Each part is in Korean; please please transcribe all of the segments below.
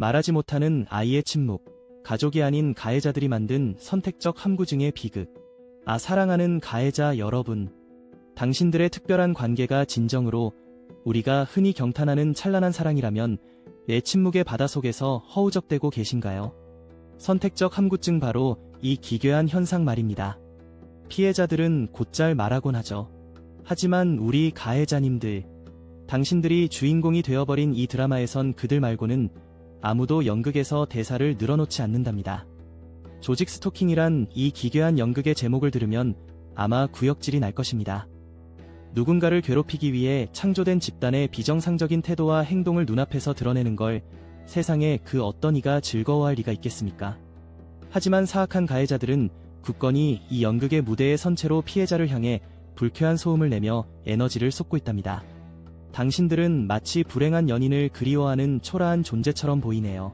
말하지 못하는 아이의 침묵, 가족이 아닌 가해자들이 만든 선택적 함구증의 비극. 아, 사랑하는 가해자 여러분. 당신들의 특별한 관계가 진정으로 우리가 흔히 경탄하는 찬란한 사랑이라면 내 침묵의 바다 속에서 허우적대고 계신가요? 선택적 함구증 바로 이 기괴한 현상 말입니다. 피해자들은 곧잘 말하곤 하죠. 하지만 우리 가해자님들, 당신들이 주인공이 되어버린 이 드라마에선 그들 말고는 아무도 연극에서 대사를 늘어놓지 않는답니다. 조직 스토킹이란 이 기괴한 연극의 제목을 들으면 아마 구역질이 날 것입니다. 누군가를 괴롭히기 위해 창조된 집단의 비정상적인 태도와 행동을 눈앞에서 드러내는 걸 세상에 그 어떤 이가 즐거워할 리가 있겠습니까? 하지만 사악한 가해자들은 굳건히 이 연극의 무대의 선체로 피해자를 향해 불쾌한 소음을 내며 에너지를 쏟고 있답니다. 당신들은 마치 불행한 연인을 그리워하는 초라한 존재처럼 보이네요.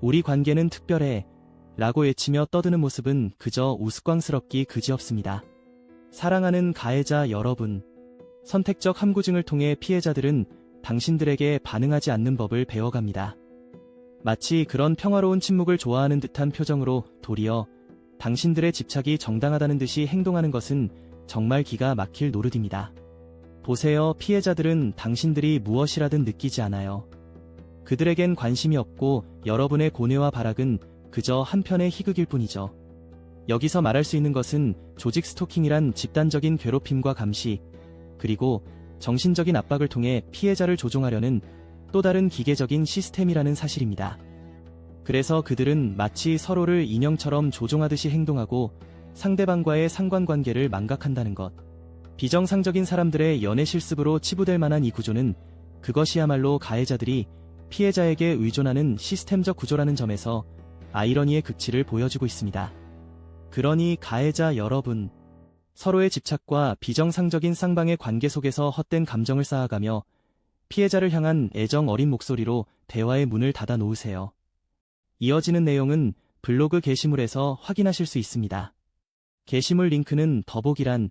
우리 관계는 특별해. 라고 외치며 떠드는 모습은 그저 우스꽝스럽기 그지없습니다. 사랑하는 가해자 여러분. 선택적 함구증을 통해 피해자들은 당신들에게 반응하지 않는 법을 배워갑니다. 마치 그런 평화로운 침묵을 좋아하는 듯한 표정으로 도리어 당신들의 집착이 정당하다는 듯이 행동하는 것은 정말 기가 막힐 노릇입니다. 보세요, 피해자들은 당신들이 무엇이라든 느끼지 않아요. 그들에겐 관심이 없고 여러분의 고뇌와 발악은 그저 한편의 희극일 뿐이죠. 여기서 말할 수 있는 것은 조직 스토킹이란 집단적인 괴롭힘과 감시, 그리고 정신적인 압박을 통해 피해자를 조종하려는 또 다른 기계적인 시스템이라는 사실입니다. 그래서 그들은 마치 서로를 인형처럼 조종하듯이 행동하고 상대방과의 상관관계를 망각한다는 것. 비정상적인 사람들의 연애 실습으로 치부될 만한 이 구조는 그것이야말로 가해자들이 피해자에게 의존하는 시스템적 구조라는 점에서 아이러니의 극치를 보여주고 있습니다. 그러니 가해자 여러분, 서로의 집착과 비정상적인 쌍방의 관계 속에서 헛된 감정을 쌓아가며 피해자를 향한 애정 어린 목소리로 대화의 문을 닫아 놓으세요. 이어지는 내용은 블로그 게시물에서 확인하실 수 있습니다. 게시물 링크는 더보기란